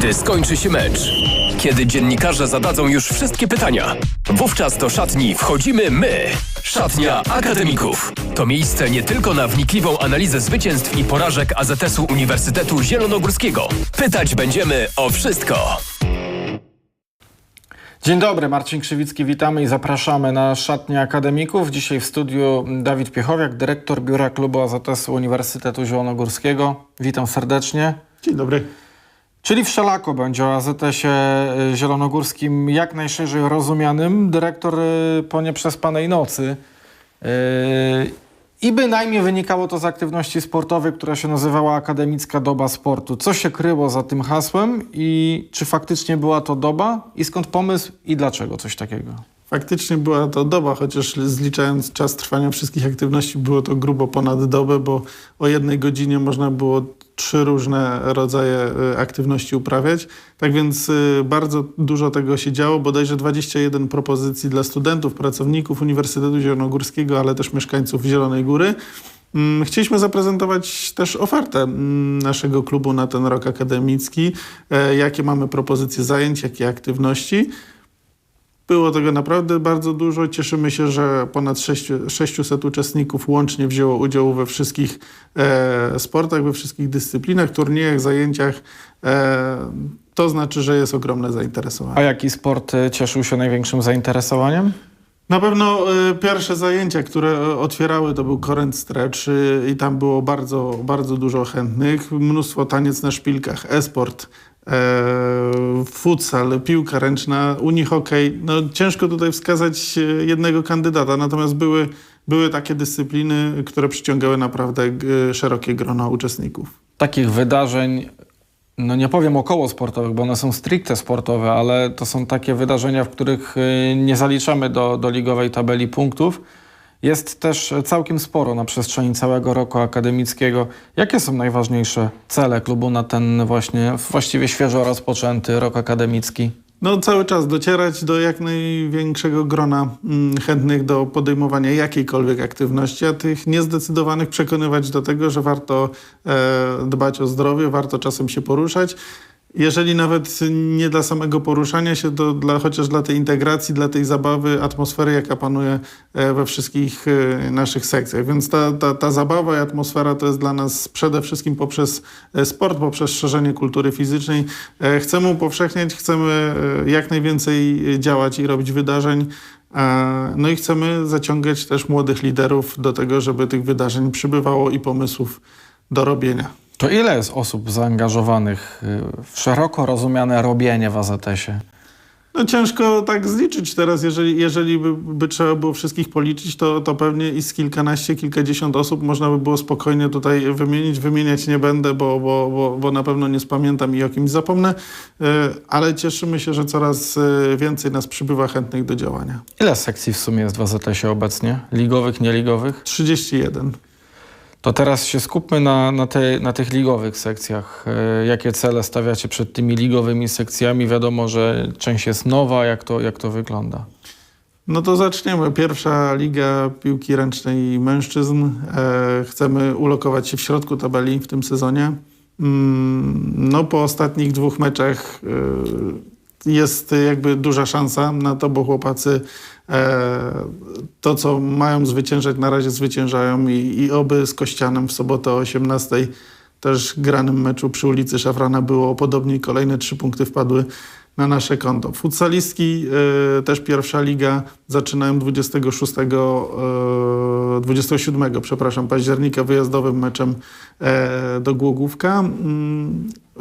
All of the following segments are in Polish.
Gdy skończy się mecz, kiedy dziennikarze zadadzą już wszystkie pytania, wówczas do szatni wchodzimy my, Szatnia Akademików. To miejsce nie tylko na wnikliwą analizę zwycięstw i porażek AZS-u Uniwersytetu Zielonogórskiego. Pytać będziemy o wszystko. Dzień dobry, Marcin Krzywicki, witamy i zapraszamy na szatnię akademików. Dzisiaj w studiu Dawid Piechowiak, dyrektor Biura Klubu AZS-u Uniwersytetu Zielonogórskiego. Witam serdecznie. Dzień dobry. Czyli wszelako będzie o AZS-ie y, zielonogórskim jak najszerzej rozumianym. Dyrektor y, po nieprzespanej nocy. Yy, I bynajmniej wynikało to z aktywności sportowej, która się nazywała Akademicka Doba Sportu. Co się kryło za tym hasłem i czy faktycznie była to doba i skąd pomysł i dlaczego coś takiego? Faktycznie była to doba, chociaż zliczając czas trwania wszystkich aktywności, było to grubo ponad dobę, bo o jednej godzinie można było trzy różne rodzaje y, aktywności uprawiać. Tak więc y, bardzo dużo tego się działo, bodajże 21 propozycji dla studentów, pracowników Uniwersytetu Zielonogórskiego, ale też mieszkańców Zielonej Góry. Mm, Chcieliśmy zaprezentować też ofertę mm, naszego klubu na ten rok akademicki, e, jakie mamy propozycje zajęć, jakie aktywności. Było tego naprawdę bardzo dużo. Cieszymy się, że ponad 600 uczestników łącznie wzięło udział we wszystkich e, sportach, we wszystkich dyscyplinach, turniejach, zajęciach. E, to znaczy, że jest ogromne zainteresowanie. A jaki sport y, cieszył się największym zainteresowaniem? Na pewno e, pierwsze zajęcia, które e, otwierały, to był current stretch e, i tam było bardzo, bardzo dużo chętnych. Mnóstwo taniec na szpilkach, e-sport, e, futsal, piłka ręczna, unihokej. No, ciężko tutaj wskazać e, jednego kandydata, natomiast były, były takie dyscypliny, które przyciągały naprawdę e, szerokie grono uczestników. Takich wydarzeń, no nie powiem około sportowych, bo one są stricte sportowe, ale to są takie wydarzenia, w których nie zaliczamy do, do ligowej tabeli punktów. Jest też całkiem sporo na przestrzeni całego roku akademickiego. Jakie są najważniejsze cele klubu na ten właśnie właściwie świeżo rozpoczęty rok akademicki? No cały czas docierać do jak największego grona mm, chętnych do podejmowania jakiejkolwiek aktywności, a tych niezdecydowanych przekonywać do tego, że warto e, dbać o zdrowie, warto czasem się poruszać. Jeżeli nawet nie dla samego poruszania się, to dla, chociaż dla tej integracji, dla tej zabawy, atmosfery, jaka panuje e, we wszystkich e, naszych sekcjach. Więc ta, ta, ta zabawa i atmosfera to jest dla nas przede wszystkim poprzez e, sport, poprzez szerzenie kultury fizycznej. Chcemy upowszechniać, chcemy jak najwięcej działać i robić wydarzeń. No i chcemy zaciągać też młodych liderów do tego, żeby tych wydarzeń przybywało i pomysłów do robienia. To ile jest osób zaangażowanych y, w szeroko rozumiane robienie w AZS-ie? No ciężko tak zliczyć teraz, jeżeli, jeżeli by, by trzeba było wszystkich policzyć, to, to pewnie i z kilkanaście, kilkadziesiąt osób można by było spokojnie tutaj wymienić. Wymieniać nie będę, bo, bo, bo, bo na pewno nie spamiętam i o kimś zapomnę, e, ale cieszymy się, że coraz e, więcej nas przybywa chętnych do działania. Ile sekcji w sumie jest w AZS-ie obecnie? Ligowych, nieligowych? 31. To teraz się skupmy na, na, te, na tych ligowych sekcjach. E, Jakie cele stawiacie przed tymi ligowymi sekcjami? Wiadomo, że część jest nowa. Jak to, jak to wygląda? No to zaczniemy. Pierwsza liga piłki ręcznej mężczyzn. E, chcemy ulokować się w środku tabeli w tym sezonie. Mm, no po ostatnich dwóch meczach e, jest jakby duża szansa na to, bo chłopacy e, to, co mają zwyciężać, na razie zwyciężają i, i oby z Kościanem w sobotę o 18 też granym meczu przy ulicy Szafrana było podobnie kolejne trzy punkty wpadły na nasze konto. Futsalistki, e, też pierwsza liga, zaczynają 26, e, 27, przepraszam, października wyjazdowym meczem e, do Głogówka.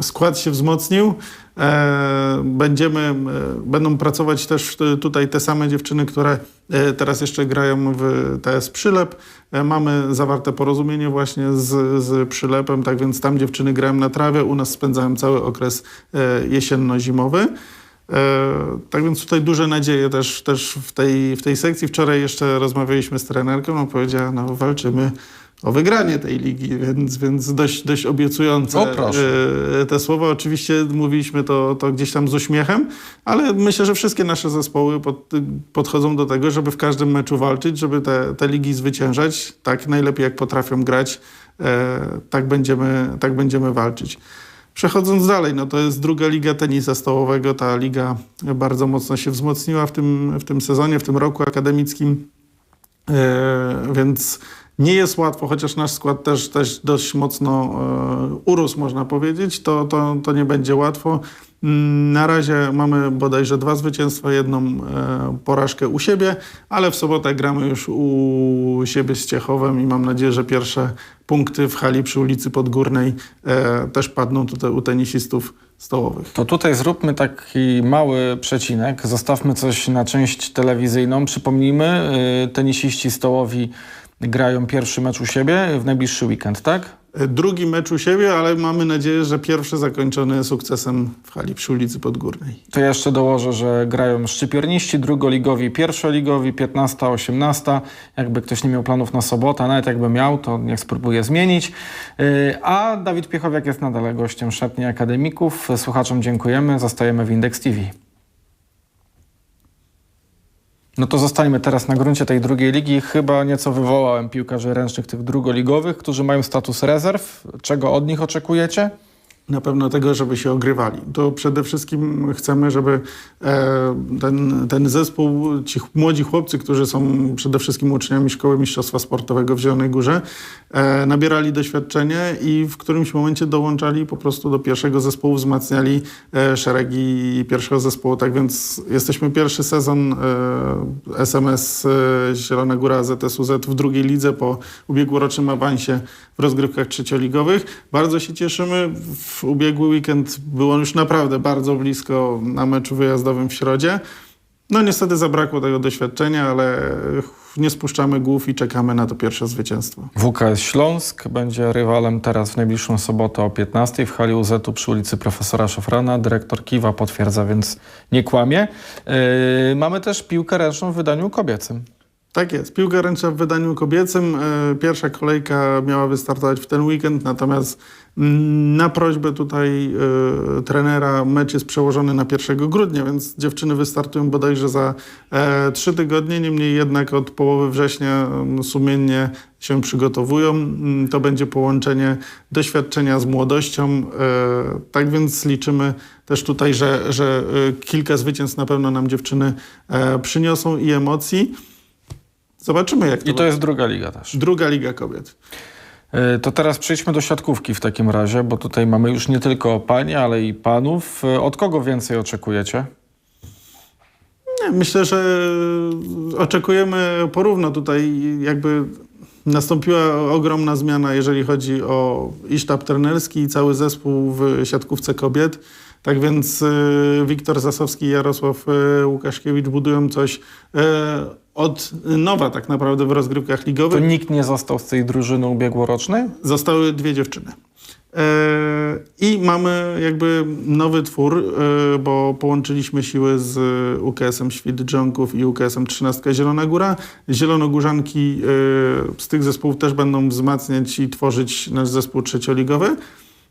Skład się wzmocnił. E, Będziemy, e, będą pracować też t- tutaj te same dziewczyny, które e, teraz jeszcze grają w TS Przylep. E, Mamy zawarte porozumienie właśnie z, z Przylepem, tak więc tam dziewczyny grają na trawie, u nas spędzają cały okres e, jesienno-zimowy. E, Tak więc tutaj duże nadzieje też, też w, tej, w tej sekcji. Wczoraj jeszcze rozmawialiśmy z trenerką, no powiedziała, no walczymy o wygranie tej ligi, więc, więc dość, dość obiecujące O, e, te słowa. Oczywiście mówiliśmy to, to gdzieś tam z uśmiechem, ale myślę, że wszystkie nasze zespoły pod, podchodzą do tego, żeby w każdym meczu walczyć, żeby te, te ligi zwyciężać, tak najlepiej jak potrafią grać, e, tak, będziemy, tak będziemy walczyć. Przechodząc dalej, no to jest druga liga tenisa stołowego. Ta liga bardzo mocno się wzmocniła w tym, w tym sezonie, w tym roku akademickim. E, więc nie jest łatwo, chociaż nasz skład też, też dość mocno e, urósł, można powiedzieć, to, to, to nie będzie łatwo. Mm, Na razie mamy bodajże dwa zwycięstwa, jedną e, porażkę u siebie, ale w sobotę gramy już u siebie z Ciechowem i mam nadzieję, że pierwsze punkty w hali przy ulicy Podgórnej e, też padną tutaj u tenisistów stołowych. To tutaj zróbmy taki mały przecinek, zostawmy coś na część telewizyjną. Przypomnijmy, y, tenisiści stołowi grają pierwszy mecz u siebie w najbliższy weekend, tak? Drugi mecz u siebie, ale mamy nadzieję, że pierwszy zakończony sukcesem w hali przy ulicy Podgórnej. To ja jeszcze dołożę, że grają szczypiorniści, drugoligowi, pierwszoligowi, 15, 18. Jakby ktoś nie miał planów na sobotę, nawet jakby miał, to niech spróbuje zmienić. Yy, A Dawid Piechowiak jest nadal gościem szatni akademików. Słuchaczom dziękujemy, zostajemy w Index TV. No to zostańmy teraz na gruncie tej drugiej ligi. Chyba nieco wywołałem piłkarzy ręcznych tych drugoligowych, którzy mają status rezerw. Czego od nich oczekujecie? Na pewno tego, żeby się ogrywali. To przede wszystkim chcemy, żeby e, ten, ten zespół, ci młodzi chłopcy, którzy są przede wszystkim uczniami Szkoły Mistrzostwa Sportowego w Zielonej Górze, e, nabierali doświadczenie i w którymś momencie dołączali po prostu do pierwszego zespołu, wzmacniali e, szeregi pierwszego zespołu. Tak więc jesteśmy pierwszy sezon SMS Zielona Góra ZSUZ w drugiej lidze po ubiegłorocznym awansie rozgrywkach trzecioligowych. Bardzo się cieszymy. W ubiegły weekend było już naprawdę bardzo blisko na meczu wyjazdowym w Środzie. No niestety zabrakło tego doświadczenia, ale nie spuszczamy głów i czekamy na to pierwsze zwycięstwo. WKS Śląsk będzie rywalem teraz w najbliższą sobotę o 15 w hali UZ-u przy ulicy Profesora Szofrana. Dyrektor Kiwa potwierdza, więc nie kłamie. Yy, mamy też piłkę ręczną w wydaniu kobiecym. Tak jest. Piłka ręczna w wydaniu kobiecym. E, Pierwsza kolejka miała wystartować w ten weekend, natomiast mm, na prośbę tutaj e, trenera mecz jest przełożony na 1 grudnia, więc dziewczyny wystartują bodajże za e, trzy tygodnie. Niemniej jednak od połowy września mm, sumiennie się przygotowują. Mm, To będzie połączenie doświadczenia z młodością. Tak więc liczymy też tutaj, że, że kilka zwycięstw na pewno nam dziewczyny przyniosą i emocji. Zobaczymy, jak to, I to jest druga liga też. Druga Liga Kobiet. Yy, to teraz przejdźmy do siatkówki w takim razie, bo tutaj mamy już nie tylko panie, ale i panów. Yy, Od kogo więcej oczekujecie? Myślę, że oczekujemy porówno. Tutaj jakby nastąpiła ogromna zmiana, jeżeli chodzi o i sztab trenerski, i cały zespół w siatkówce kobiet. Tak więc y, Wiktor Zasowski i Jarosław Łukaszkiewicz budują coś od nowa tak naprawdę w rozgrywkach To ligowych. nikt nie został z tej drużyny ubiegłorocznej? Zostały dwie dziewczyny. E, I mamy jakby nowy twór, e, bo połączyliśmy siły z UKS-em Świt Dżonków i UKS-em 13 Zielona Góra. Zielonogórzanki e, z tych zespołów też będą wzmacniać i tworzyć nasz zespół trzecioligowy.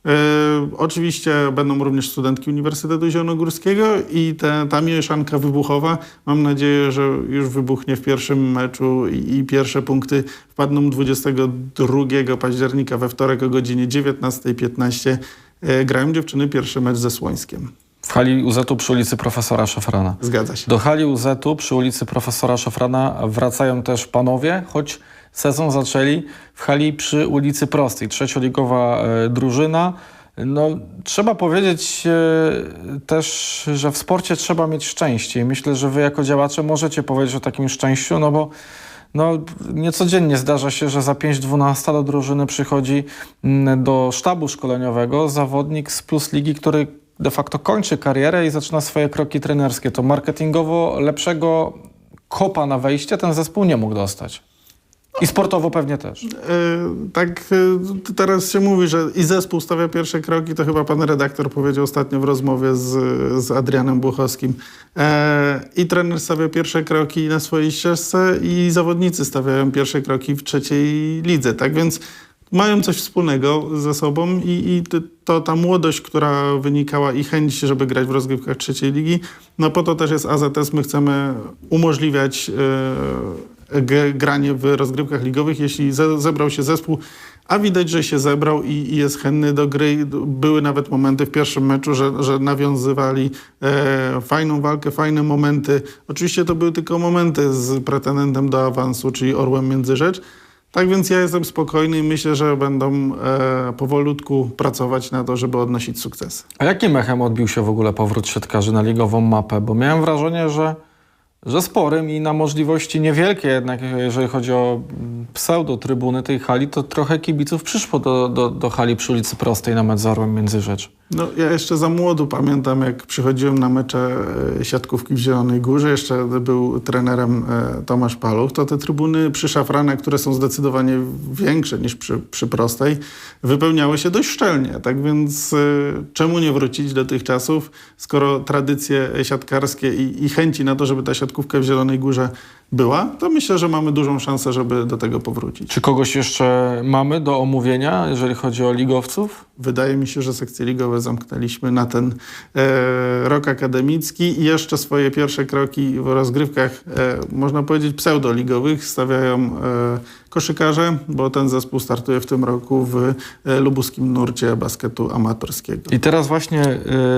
E, oczywiście będą również studentki Uniwersytetu Zielonogórskiego i te, ta mieszanka wybuchowa, mam nadzieję, że już wybuchnie w pierwszym meczu i, i pierwsze punkty wpadną 22 października we wtorek o godzinie 19.15. E, grają dziewczyny pierwszy mecz ze Słońskiem. W hali UZ-u przy ulicy Profesora Szofrana. Zgadza się. Do hali UZ-u przy ulicy Profesora Szofrana wracają też panowie, choć sezon zaczęli w hali przy ulicy Prostej. Trzecioligowa e, drużyna. No, trzeba powiedzieć e, też, że w sporcie trzeba mieć szczęście i myślę, że wy jako działacze możecie powiedzieć o takim szczęściu, no bo no, niecodziennie zdarza się, że za 5-12 do drużyny przychodzi mm, do sztabu szkoleniowego zawodnik z Plus Ligi, który de facto kończy karierę i zaczyna swoje kroki trenerskie. To marketingowo lepszego kopa na wejście ten zespół nie mógł dostać. I sportowo pewnie też. E, tak e, teraz się mówi, że i zespół stawia pierwsze kroki, to chyba pan redaktor powiedział ostatnio w rozmowie z, z Adrianem Buchowskim. E, I trener stawia pierwsze kroki na swojej ścieżce i zawodnicy stawiają pierwsze kroki w trzeciej lidze. Tak więc mają coś wspólnego ze sobą i, i to- ta młodość, która wynikała i chęć, żeby grać w rozgrywkach trzeciej ligi, no po to też jest AZS. My chcemy umożliwiać granie w rozgrywkach ligowych. Jeśli ze, zebrał się zespół, a widać, że się zebrał i, i jest chętny do gry. Były nawet momenty w pierwszym meczu, że, że nawiązywali e, fajną walkę, fajne momenty. Oczywiście to były tylko momenty z pretendentem do awansu, czyli Orłem Międzyrzecz. Tak więc ja jestem spokojny i myślę, że będą e, powolutku pracować na to, żeby odnosić sukcesy. A jakim echem odbił się w ogóle powrót siatkarzy na ligową mapę? Bo miałem wrażenie, że, że sporym i na możliwości niewielkie jednak, jeżeli chodzi o mm, pseudo-trybuny tej hali, to trochę kibiców przyszło do, do, do hali przy ulicy Prostej na mecz z Orłem Międzyrzecz. No, ja jeszcze za młodu pamiętam, jak przychodziłem na mecze e, siatkówki w Zielonej Górze, jeszcze był trenerem e, Tomasz Paluch, to te trybuny przy Szafrane, które są zdecydowanie większe niż przy, przy Prostej, wypełniały się dość szczelnie. Tak więc e, czemu nie wrócić do tych czasów, skoro tradycje siatkarskie i, i chęci na to, żeby ta siatkówka w Zielonej Górze była, to myślę, że mamy dużą szansę, żeby do tego powrócić. Czy kogoś jeszcze mamy do omówienia, jeżeli chodzi o ligowców? Wydaje mi się, że sekcje ligowe zamknęliśmy na ten e, rok akademicki i jeszcze swoje pierwsze kroki w rozgrywkach, e, można powiedzieć, pseudoligowych stawiają e, koszykarze, bo ten zespół startuje w tym roku w e, lubuskim nurcie basketu amatorskiego. I teraz właśnie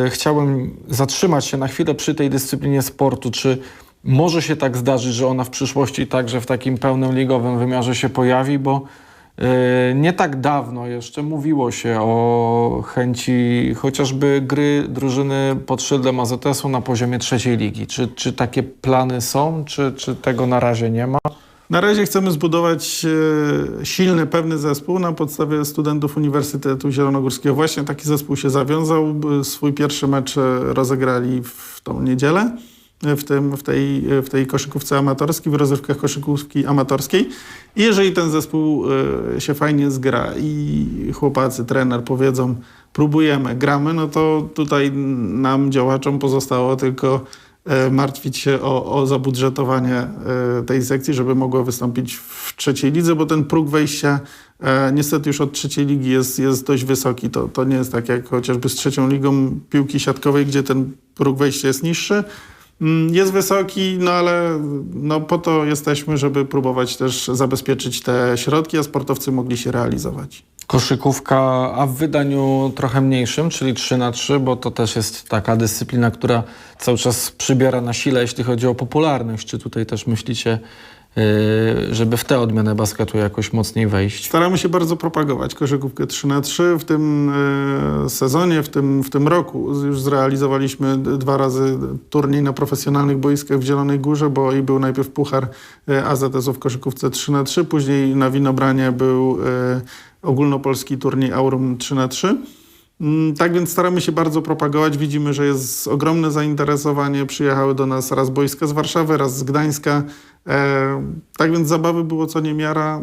y, chciałem zatrzymać się na chwilę przy tej dyscyplinie sportu. Czy może się tak zdarzyć, że ona w przyszłości także w takim pełnym ligowym wymiarze się pojawi, bo y, nie tak dawno jeszcze mówiło się o chęci chociażby gry drużyny pod szyldem AZS-u na poziomie trzeciej ligi. Czy, czy takie plany są, czy, czy tego na razie nie ma? Na razie chcemy zbudować e, silny, pewny zespół na podstawie studentów Uniwersytetu Zielonogórskiego. Właśnie taki zespół się zawiązał. Swój pierwszy mecz e, rozegrali w tą niedzielę. W, tym, w, tej, w tej koszykówce amatorskiej, w rozrywkach koszykówki amatorskiej. I jeżeli ten zespół e, się fajnie zgra i chłopacy, trener powiedzą, próbujemy, gramy, no to tutaj nam, działaczom, pozostało tylko e, martwić się o, o zabudżetowanie e, tej sekcji, żeby mogła wystąpić w trzeciej lidze, bo ten próg wejścia niestety już od trzeciej ligi jest, jest dość wysoki. To, to nie jest tak jak chociażby z trzecią ligą piłki siatkowej, gdzie ten próg wejścia jest niższy. Mm, Jest wysoki, no ale no po to jesteśmy, żeby próbować też zabezpieczyć te środki, a sportowcy mogli się realizować. Koszykówka, a w wydaniu trochę mniejszym, czyli 3 na 3 bo to też jest taka dyscyplina, która cały czas przybiera na sile, jeśli chodzi o popularność. Czy tutaj też myślicie, żeby w tę odmianę basketu jakoś mocniej wejść? Staramy się bardzo propagować koszykówkę 3 na 3 W tym e, sezonie, w tym, w tym roku już zrealizowaliśmy dwa razy turniej na profesjonalnych boiskach w Zielonej Górze, bo i był najpierw puchar e, AZS-u w koszykówce 3 na 3 później na Winobranie był ogólnopolski turniej Aurum 3 na 3 Mm, Tak więc staramy się bardzo propagować. Widzimy, że jest ogromne zainteresowanie. Przyjechały do nas raz boiska z Warszawy, raz z Gdańska. E, tak więc zabawy było co niemiara.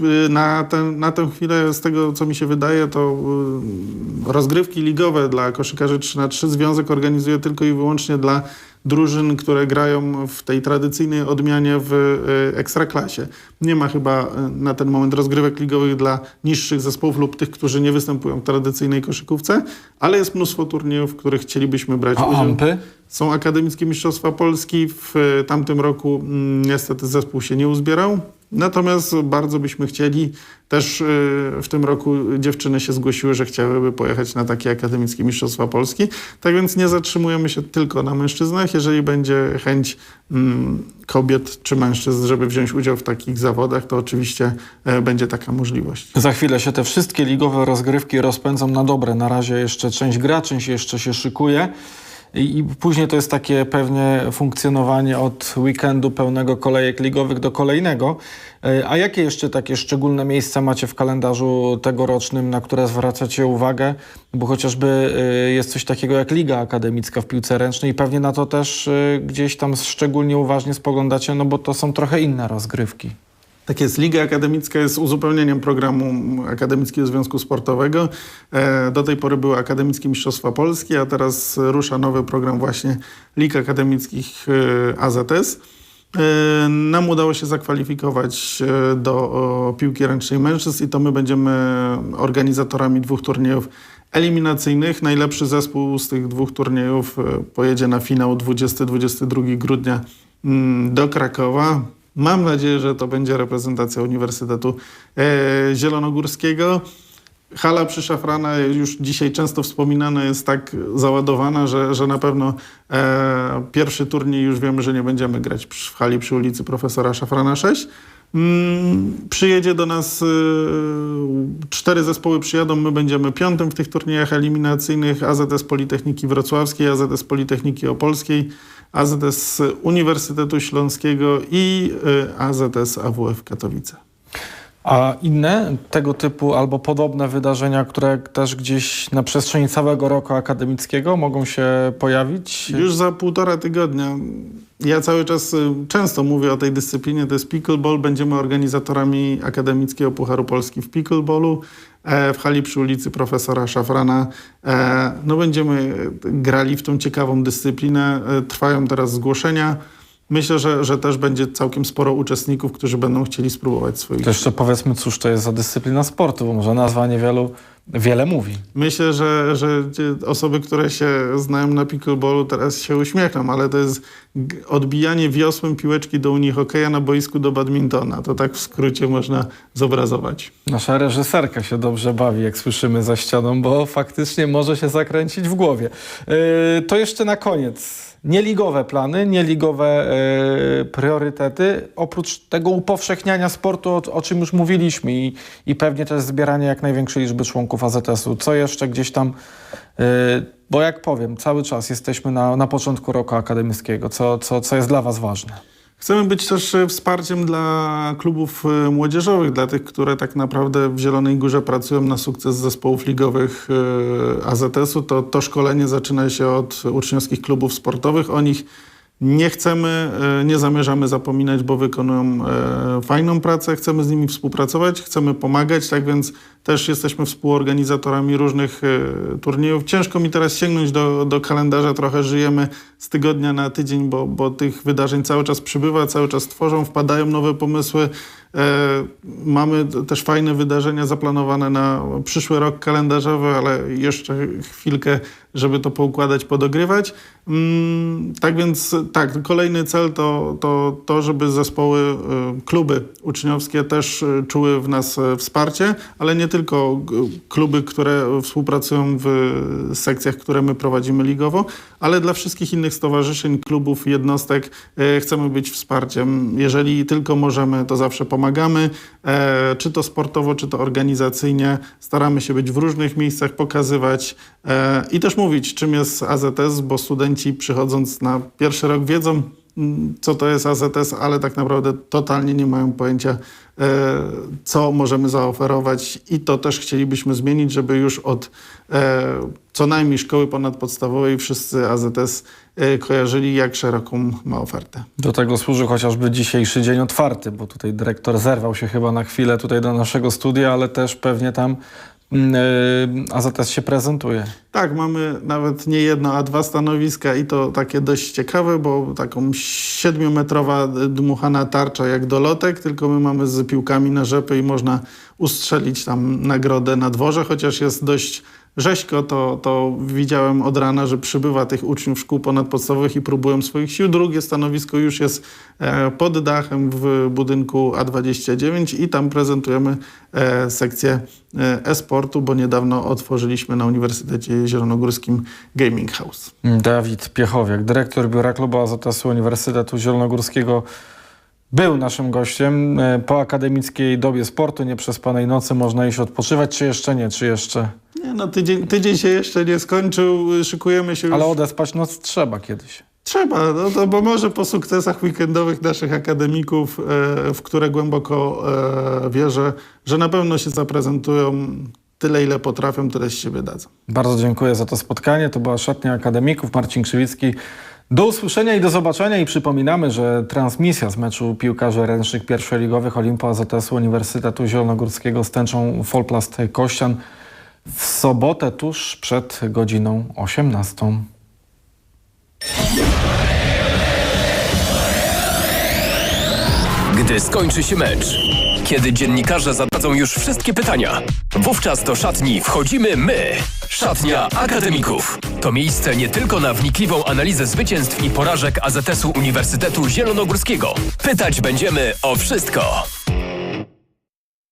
Y, Na, ten, na tę chwilę, z tego co mi się wydaje, to y, rozgrywki ligowe dla koszykarzy 3 na 3 Związek organizuje tylko i wyłącznie dla drużyn, które grają w tej tradycyjnej odmianie w y, ekstraklasie. Nie ma chyba y, na ten moment rozgrywek ligowych dla niższych zespołów lub tych, którzy nie występują w tradycyjnej koszykówce, ale jest mnóstwo turniejów, w których chcielibyśmy brać A udział. Ampy? Są Akademickie Mistrzostwa Polski. W e, tamtym roku mm, niestety zespół się nie uzbierał. Natomiast bardzo byśmy chcieli, też e, w tym roku dziewczyny się zgłosiły, że chciałyby pojechać na takie Akademickie Mistrzostwa Polski. Tak więc nie zatrzymujemy się tylko na mężczyznach. Jeżeli będzie chęć mm, kobiet czy mężczyzn, żeby wziąć udział w takich zawodach, to oczywiście e, będzie taka możliwość. Za chwilę się te wszystkie ligowe rozgrywki rozpędzą na dobre. Na razie jeszcze część gra, część jeszcze się szykuje. I, później to jest takie pewnie funkcjonowanie od weekendu pełnego kolejek ligowych do kolejnego. E, A jakie jeszcze takie szczególne miejsca macie w kalendarzu tegorocznym, na które zwracacie uwagę? Bo chociażby e, jest coś takiego jak Liga Akademicka w piłce ręcznej i pewnie na to też e, gdzieś tam szczególnie uważnie spoglądacie, no bo to są trochę inne rozgrywki. Tak jest. Liga Akademicka jest uzupełnieniem programu Akademickiego Związku Sportowego. E, Do tej pory były Akademickie Mistrzostwa Polski, a teraz rusza nowy program właśnie Lig Akademickich e, AZS. E, Nam udało się zakwalifikować do piłki ręcznej mężczyzn i to my będziemy organizatorami dwóch turniejów eliminacyjnych. Najlepszy zespół z tych dwóch turniejów pojedzie na finał 20-22 grudnia mm, do Krakowa. Mam nadzieję, że to będzie reprezentacja Uniwersytetu e, Zielonogórskiego. Hala przy Szafrana już dzisiaj często wspominana jest tak załadowana, że, że na pewno e, pierwszy turniej już wiemy, że nie będziemy grać w hali przy ulicy profesora Szafrana 6. Mm, przyjedzie do nas y, cztery zespoły przyjadą, my będziemy piątym w tych turniejach eliminacyjnych AZS Politechniki Wrocławskiej, AZS Politechniki Opolskiej, AZS Uniwersytetu Śląskiego i y, AZS AWF Katowice. A inne tego typu albo podobne wydarzenia, które też gdzieś na przestrzeni całego roku akademickiego mogą się pojawić? Już za półtora tygodnia. Ja cały czas y, często mówię o tej dyscyplinie, to jest pickleball. Będziemy organizatorami Akademickiego Pucharu Polski w pickleballu e, w hali przy ulicy profesora Szafrana. E, No będziemy grali w tą ciekawą dyscyplinę. E, Trwają teraz zgłoszenia. Myślę, że, że też będzie całkiem sporo uczestników, którzy będą chcieli spróbować swoich To jeszcze powiedzmy, cóż to jest za dyscyplina sportu, bo może nazwa niewielu wiele mówi. Myślę, że, że osoby, które się znają na pickleballu teraz się uśmiechną, ale to jest odbijanie wiosłem piłeczki do unii hokeja na boisku do badmintona. To tak w skrócie można zobrazować. Nasza reżyserka się dobrze bawi, jak słyszymy za ścianą, bo faktycznie może się zakręcić w głowie. Yy, to jeszcze na koniec. Nieligowe plany, nieligowe yy, priorytety. Oprócz tego upowszechniania sportu, o, o czym już mówiliśmy i, i pewnie też zbieranie jak największej liczby członków AZS-u. Co jeszcze gdzieś tam, yy, bo jak powiem, cały czas jesteśmy na, na początku roku akademickiego. Co, co, co jest dla Was ważne? Chcemy być też e, wsparciem dla klubów e, młodzieżowych, dla tych, które tak naprawdę w Zielonej Górze pracują na sukces zespołów ligowych e, AZS-u. To, to szkolenie zaczyna się od uczniowskich klubów sportowych. O nich nie chcemy, e, nie zamierzamy zapominać, bo wykonują e, fajną pracę, chcemy z nimi współpracować, chcemy pomagać, tak więc też jesteśmy współorganizatorami różnych e, turniejów. Ciężko mi teraz sięgnąć do, do kalendarza, trochę żyjemy z tygodnia na tydzień, bo, bo tych wydarzeń cały czas przybywa, cały czas tworzą, wpadają nowe pomysły. Mamy też fajne wydarzenia zaplanowane na przyszły rok kalendarzowy, ale jeszcze chwilkę, żeby to poukładać, podogrywać. Mm, tak więc tak, kolejny cel to to, to żeby zespoły, y, kluby uczniowskie też y, czuły w nas y, wsparcie, ale nie tylko kluby, które współpracują w sekcjach, które my prowadzimy ligowo, ale dla wszystkich innych stowarzyszeń, klubów, jednostek chcemy być wsparciem. Jeżeli tylko możemy, to zawsze pomagamy, e, czy to sportowo, czy to organizacyjnie. Staramy się być w różnych miejscach, pokazywać e, i też mówić, czym jest AZS, bo studenci przychodząc na pierwszy rok wiedzą, mm, co to jest AZS, ale tak naprawdę totalnie nie mają pojęcia, e, co możemy zaoferować i to też chcielibyśmy zmienić, żeby już od e, co najmniej szkoły ponadpodstawowej wszyscy AZS e, kojarzyli, jak szeroką ma ofertę. Do tego służy chociażby dzisiejszy dzień otwarty, bo tutaj dyrektor zerwał się chyba na chwilę tutaj do naszego studia, ale też pewnie tam AZS się prezentuje. Tak, mamy nawet nie jedno, a dwa stanowiska i to takie dość ciekawe, bo taką siedmiometrowa dmuchana tarcza jak dolotek, tylko my mamy z piłkami na rzepy i można ustrzelić tam nagrodę na dworze, chociaż jest dość rzeźko, to, to widziałem od rana, że przybywa tych uczniów szkół ponadpodstawowych i próbują swoich sił. Drugie stanowisko już jest e, pod dachem w budynku A29 i tam prezentujemy e, sekcję e, e-sportu, bo niedawno otworzyliśmy na Uniwersytecie Zielonogórskim Gaming House. Dawid Piechowiak, dyrektor Biura Klubu AZS-u Uniwersytetu Zielonogórskiego był naszym gościem. Po akademickiej dobie sportu, nieprzespanej nocy można iść odpoczywać, czy jeszcze nie, czy jeszcze... Nie, no, tydzień, tydzień się jeszcze nie skończył, szykujemy się już. Ale odespać noc trzeba kiedyś. Trzeba, no to, bo może po sukcesach weekendowych naszych akademików, e, w które głęboko e, wierzę, że na pewno się zaprezentują tyle, ile potrafią, tyle z siebie dadzą. Bardzo dziękuję za to spotkanie. To była Szatnia Akademików, Marcin Krzywicki. Do usłyszenia i do zobaczenia i przypominamy, że transmisja z meczu piłkarzy ręcznych pierwszoligowych Olimpu AZS-u Uniwersytetu Zielonogórskiego z tęczą Folplast Kościan w sobotę tuż przed godziną 18. Gdy skończy się mecz, Kiedy dziennikarze zadadzą już wszystkie pytania, wówczas do szatni wchodzimy my. Szatnia Akademików. To miejsce nie tylko na wnikliwą analizę zwycięstw i porażek AZS-u Uniwersytetu Zielonogórskiego. Pytać będziemy o wszystko.